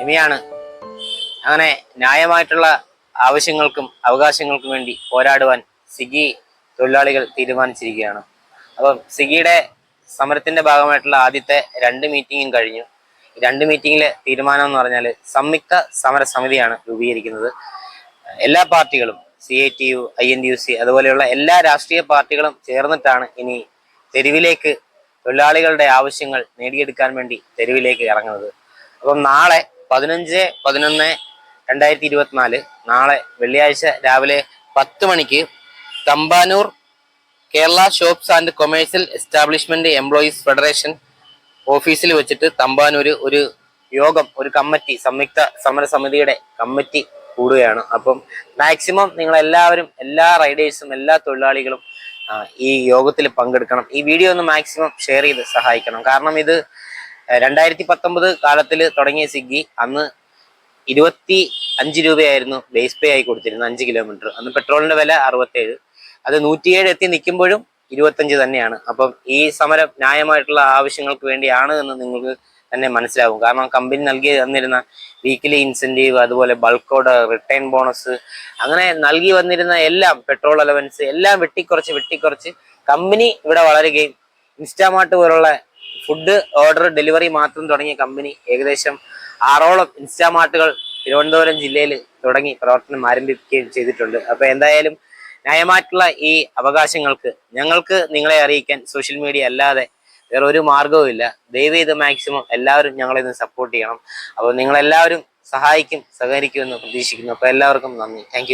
ഇനിയാണ്. അങ്ങനെ ന്യായമായിട്ടുള്ള ആവശ്യങ്ങൾക്കും അവകാശങ്ങൾക്കും വേണ്ടി പോരാടുവാൻ സിഗി തൊഴിലാളികൾ തീരുമാനിച്ചിരിക്കുകയാണ്. അപ്പം സിഗിയുടെ സമരത്തിന്റെ ഭാഗമായിട്ടുള്ള ആദ്യത്തെ രണ്ട് മീറ്റിംഗും കഴിഞ്ഞു. രണ്ട് മീറ്റിംഗിലെ തീരുമാനം എന്ന് പറഞ്ഞാൽ സംയുക്ത സമര സമിതിയാണ് രൂപീകരിക്കുന്നത്. എല്ലാ പാർട്ടികളും C I T U I N T U C അതുപോലെയുള്ള എല്ലാ രാഷ്ട്രീയ പാർട്ടികളും ചേർന്നിട്ടാണ് ഇനി തെരുവിലേക്ക് തൊഴിലാളികളുടെ ആവശ്യങ്ങൾ നേടിയെടുക്കാൻ വേണ്ടി തെരുവിലേക്ക് ഇറങ്ങുന്നത്. അപ്പം നാളെ പതിനഞ്ച് പതിനൊന്ന് രണ്ടായിരത്തി ഇരുപത്തിനാല്. നാളെ വെള്ളിയാഴ്ച രാവിലെ പത്ത് മണിക്ക് Thampanoor Kerala shops and commercial establishment employees federation ഓഫീസിൽ വെച്ചിട്ട് തമ്പാനൂർ ഒരു യോഗം ഒരു കമ്മിറ്റി സംയുക്ത സമരസമിതിയുടെ കമ്മിറ്റി കൂടുകയാണ്. അപ്പം മാക്സിമം നിങ്ങൾ എല്ലാവരും എല്ലാ റൈഡേഴ്സും എല്ലാ തൊഴിലാളികളും ഈ യോഗത്തിൽ പങ്കെടുക്കണം. ഈ വീഡിയോ ഒന്ന് മാക്സിമം ഷെയർ ചെയ്ത് സഹായിക്കണം. കാരണം ഇത് രണ്ടായിരത്തി പത്തൊമ്പത് കാലത്തിൽ തുടങ്ങിയ സിഗ്ഗി അന്ന് ഇരുപത്തി അഞ്ച് രൂപയായിരുന്നു ബേസ് പേ ആയി കൊടുത്തിരുന്നത് അഞ്ച് കിലോമീറ്റർ അന്ന് പെട്രോളിന്റെ വില അറുപത്തേഴ് അത് നൂറ്റിയേഴ് എത്തി നിൽക്കുമ്പോഴും ഇരുപത്തഞ്ച് തന്നെയാണ്. അപ്പം ഈ സമരം ന്യായമായിട്ടുള്ള ആവശ്യങ്ങൾക്ക് വേണ്ടിയാണ് എന്ന് നിങ്ങൾക്ക് തന്നെ മനസ്സിലാവും. കാരണം കമ്പനി നൽകി തന്നിരുന്ന വീക്കിലി ഇൻസെന്റീവ് അതുപോലെ ബൾക്ക് ഓർഡർ റിട്ടേൺ ബോണസ് അങ്ങനെ നൽകി വന്നിരുന്ന എല്ലാം പെട്രോൾ അലവൻസ് എല്ലാം വെട്ടിക്കുറച്ച് വെട്ടിക്കുറച്ച് കമ്പനി ഇവിടെ വളരുകയും ഇൻസ്റ്റാമാർട്ട് പോലുള്ള ഫുഡ് ഓർഡർ ഡെലിവറി മാത്രം തുടങ്ങിയ കമ്പനി ഏകദേശം ആറോളം ഇൻസ്റ്റാമാർട്ടുകൾ തിരുവനന്തപുരം ജില്ലയിൽ തുടങ്ങി പ്രവർത്തനം ആരംഭിക്കുകയും ചെയ്തിട്ടുണ്ട്. അപ്പൊ എന്തായാലും ന്യായമായിട്ടുള്ള ഈ അവകാശങ്ങൾക്ക് ഞങ്ങൾക്ക് നിങ്ങളെ അറിയിക്കാൻ സോഷ്യൽ മീഡിയ അല്ലാതെ വേറെ ഒരു മാർഗവും ഇല്ല. ദയവ് ചെയ്ത് മാക്സിമം എല്ലാവരും ഞങ്ങളെ ഇന്ന് സപ്പോർട്ട് ചെയ്യണം. അപ്പോൾ നിങ്ങളെല്ലാവരും സഹായിക്കും സഹകരിക്കുമെന്ന് പ്രതീക്ഷിക്കുന്നു. അപ്പോൾ എല്ലാവർക്കും നന്ദി. താങ്ക്